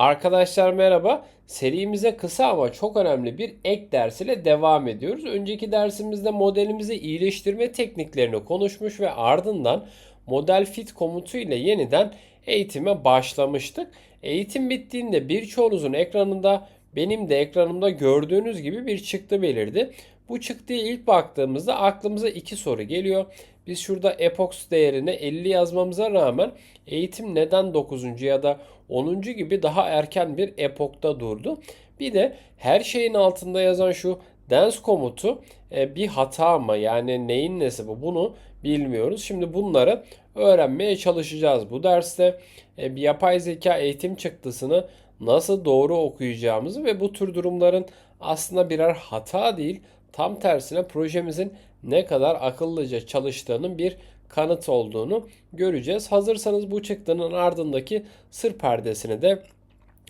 Arkadaşlar merhaba. Serimize kısa ama çok önemli bir ek ders ile devam ediyoruz. Önceki dersimizde modelimizi iyileştirme tekniklerini konuşmuş ve ardından model fit komutu ile yeniden eğitime başlamıştık. Eğitim bittiğinde birçoğunuzun ekranında benim de ekranımda gördüğünüz gibi bir çıktı belirdi. Bu çıktıya ilk baktığımızda aklımıza iki soru geliyor. Biz şurada epox değerine 50 yazmamıza rağmen eğitim neden 9. ya da 10. gibi daha erken bir epokta durdu. Bir de her şeyin altında yazan şu dance komutu e, bir hata mı? Yani neyin nesi bu? Bunu bilmiyoruz. Şimdi bunları öğrenmeye çalışacağız bu derste. E, bir yapay zeka eğitim çıktısını nasıl doğru okuyacağımızı ve bu tür durumların aslında birer hata değil, tam tersine projemizin ne kadar akıllıca çalıştığının bir kanıt olduğunu göreceğiz. Hazırsanız bu çıktının ardındaki sır perdesini de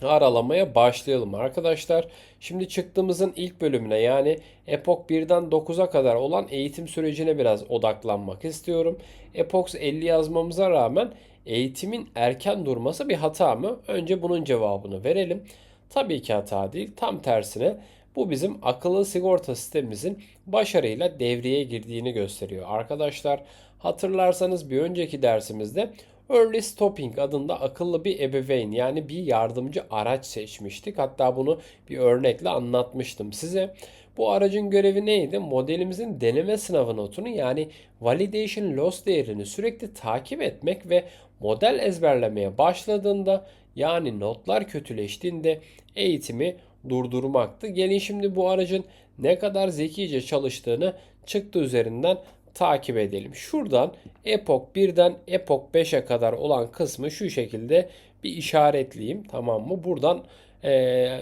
aralamaya başlayalım arkadaşlar. Şimdi çıktığımızın ilk bölümüne yani Epoch 1'den 9'a kadar olan eğitim sürecine biraz odaklanmak istiyorum. Epoch 50 yazmamıza rağmen eğitimin erken durması bir hata mı? Önce bunun cevabını verelim. Tabii ki hata değil. Tam tersine bu bizim akıllı sigorta sistemimizin başarıyla devreye girdiğini gösteriyor. Arkadaşlar hatırlarsanız bir önceki dersimizde Early Stopping adında akıllı bir ebeveyn yani bir yardımcı araç seçmiştik. Hatta bunu bir örnekle anlatmıştım size. Bu aracın görevi neydi? Modelimizin deneme sınavı notunu yani validation loss değerini sürekli takip etmek ve model ezberlemeye başladığında yani notlar kötüleştiğinde eğitimi durdurmaktı. Gelin şimdi bu aracın ne kadar zekice çalıştığını çıktı üzerinden takip edelim. Şuradan Epoch 1'den Epoch 5'e kadar olan kısmı şu şekilde bir işaretleyeyim. Tamam mı? Buradan e,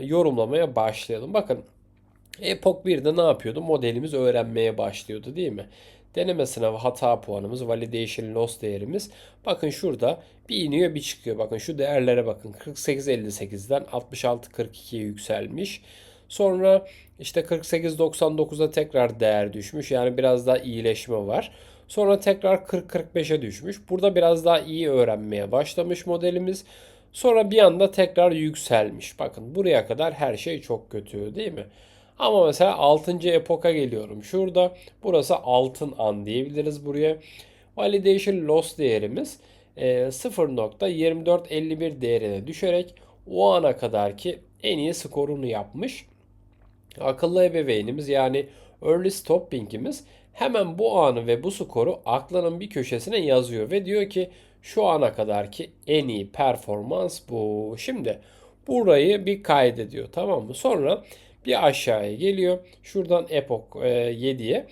yorumlamaya başlayalım. Bakın Epoch 1'de ne yapıyordu? Modelimiz öğrenmeye başlıyordu değil mi? Deneme sınavı hata puanımız, validation loss değerimiz. Bakın şurada bir iniyor bir çıkıyor. Bakın şu değerlere bakın. 48.58'den 66.42'ye yükselmiş. Sonra işte 48.99'a tekrar değer düşmüş. Yani biraz daha iyileşme var. Sonra tekrar 40-45'e düşmüş. Burada biraz daha iyi öğrenmeye başlamış modelimiz. Sonra bir anda tekrar yükselmiş. Bakın buraya kadar her şey çok kötü değil mi? Ama mesela 6. epoka geliyorum. Şurada burası altın an diyebiliriz buraya. Validation loss değerimiz 0.2451 e, değerine düşerek o ana kadar ki en iyi skorunu yapmış. Akıllı ebeveynimiz yani early stopping'imiz hemen bu anı ve bu skoru aklının bir köşesine yazıyor ve diyor ki şu ana kadar ki en iyi performans bu. Şimdi burayı bir kaydediyor tamam mı? Sonra bir aşağıya geliyor. Şuradan Epoch 7'ye.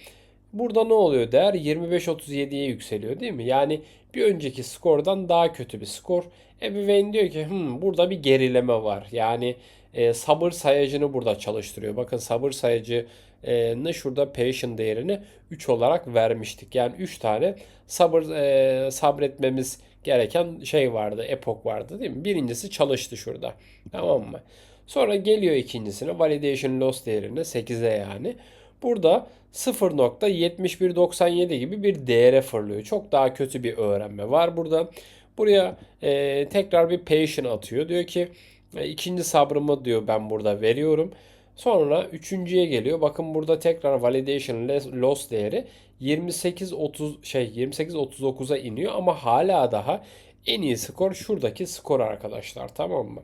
Burada ne oluyor değer? 25-37'ye yükseliyor değil mi? Yani bir önceki skordan daha kötü bir skor. Ebeveyn diyor ki hmm, burada bir gerileme var. Yani e, sabır sayacını burada çalıştırıyor. Bakın sabır sayacı e, ne şurada patient değerini 3 olarak vermiştik. Yani 3 tane sabır e, sabretmemiz gereken şey vardı, epok vardı değil mi? Birincisi çalıştı şurada. Tamam mı? Sonra geliyor ikincisine validation loss değerine 8'e yani. Burada 0.7197 gibi bir değere fırlıyor. Çok daha kötü bir öğrenme var burada. Buraya e, tekrar bir patient atıyor. Diyor ki e, ikinci sabrımı diyor ben burada veriyorum. Sonra üçüncüye geliyor. Bakın burada tekrar validation loss değeri 28 30 şey 28 39'a iniyor ama hala daha en iyi skor şuradaki skor arkadaşlar tamam mı?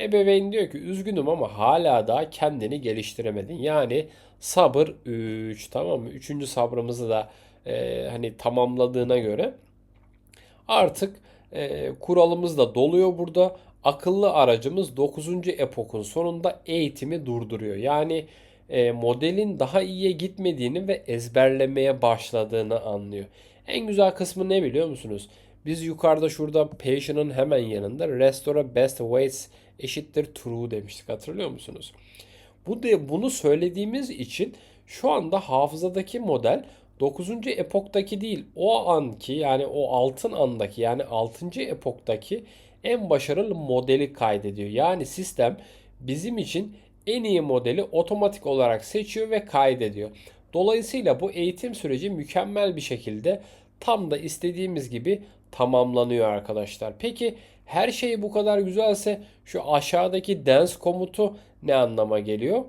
Ebeveyn diyor ki üzgünüm ama hala daha kendini geliştiremedin. Yani sabır 3 tamam mı? Üçüncü sabrımızı da e, hani tamamladığına göre artık e, kuralımız da doluyor burada. Akıllı aracımız 9. epokun sonunda eğitimi durduruyor. Yani e, modelin daha iyiye gitmediğini ve ezberlemeye başladığını anlıyor. En güzel kısmı ne biliyor musunuz? Biz yukarıda şurada patient'ın hemen yanında restore best weights eşittir true demiştik hatırlıyor musunuz? Bu de bunu söylediğimiz için şu anda hafızadaki model 9. epoktaki değil o anki yani o altın andaki yani 6. epoktaki en başarılı modeli kaydediyor. Yani sistem bizim için en iyi modeli otomatik olarak seçiyor ve kaydediyor. Dolayısıyla bu eğitim süreci mükemmel bir şekilde tam da istediğimiz gibi tamamlanıyor arkadaşlar. Peki her şey bu kadar güzelse şu aşağıdaki dance komutu ne anlama geliyor?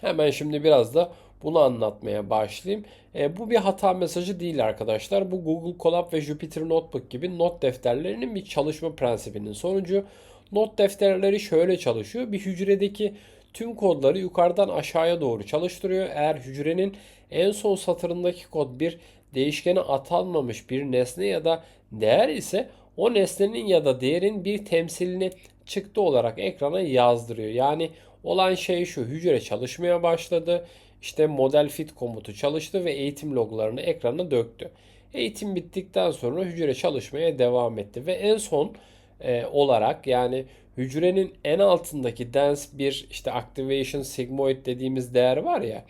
Hemen şimdi biraz da bunu anlatmaya başlayayım. E, bu bir hata mesajı değil arkadaşlar. Bu Google Colab ve Jupyter Notebook gibi not defterlerinin bir çalışma prensibinin sonucu. Not defterleri şöyle çalışıyor. Bir hücredeki tüm kodları yukarıdan aşağıya doğru çalıştırıyor. Eğer hücrenin en son satırındaki kod bir değişkene atanmamış bir nesne ya da değer ise o nesnenin ya da değerin bir temsilini çıktı olarak ekrana yazdırıyor. Yani olan şey şu hücre çalışmaya başladı. İşte model fit komutu çalıştı ve eğitim loglarını ekrana döktü. Eğitim bittikten sonra hücre çalışmaya devam etti ve en son e, olarak yani hücrenin en altındaki dense bir işte activation sigmoid dediğimiz değer var ya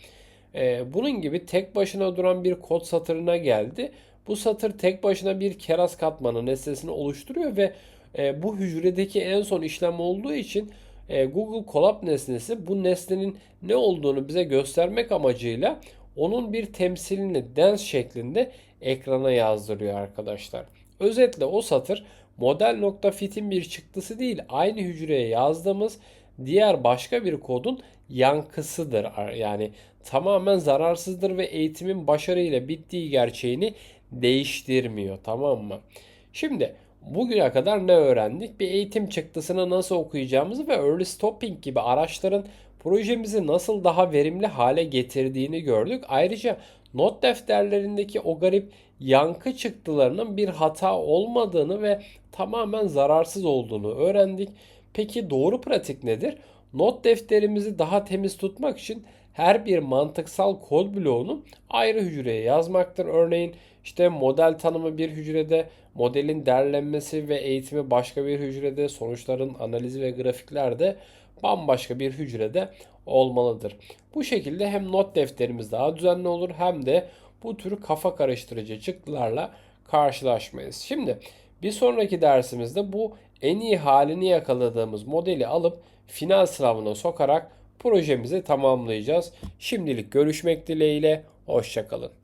e, bunun gibi tek başına duran bir kod satırına geldi. Bu satır tek başına bir keras katmanı nesnesini oluşturuyor ve e, bu hücredeki en son işlem olduğu için e, Google Colab nesnesi bu nesnenin ne olduğunu bize göstermek amacıyla onun bir temsilini dens şeklinde ekrana yazdırıyor arkadaşlar. Özetle o satır model.fit'in bir çıktısı değil aynı hücreye yazdığımız diğer başka bir kodun yankısıdır. Yani tamamen zararsızdır ve eğitimin başarıyla bittiği gerçeğini değiştirmiyor tamam mı? Şimdi bugüne kadar ne öğrendik? Bir eğitim çıktısını nasıl okuyacağımızı ve early stopping gibi araçların projemizi nasıl daha verimli hale getirdiğini gördük. Ayrıca not defterlerindeki o garip yankı çıktılarının bir hata olmadığını ve tamamen zararsız olduğunu öğrendik. Peki doğru pratik nedir? Not defterimizi daha temiz tutmak için her bir mantıksal kod bloğunu ayrı hücreye yazmaktır. Örneğin işte model tanımı bir hücrede, modelin derlenmesi ve eğitimi başka bir hücrede, sonuçların analizi ve grafikler de bambaşka bir hücrede olmalıdır. Bu şekilde hem not defterimiz daha düzenli olur hem de bu tür kafa karıştırıcı çıktılarla karşılaşmayız. Şimdi bir sonraki dersimizde bu en iyi halini yakaladığımız modeli alıp final sınavına sokarak projemizi tamamlayacağız. Şimdilik görüşmek dileğiyle, hoşçakalın.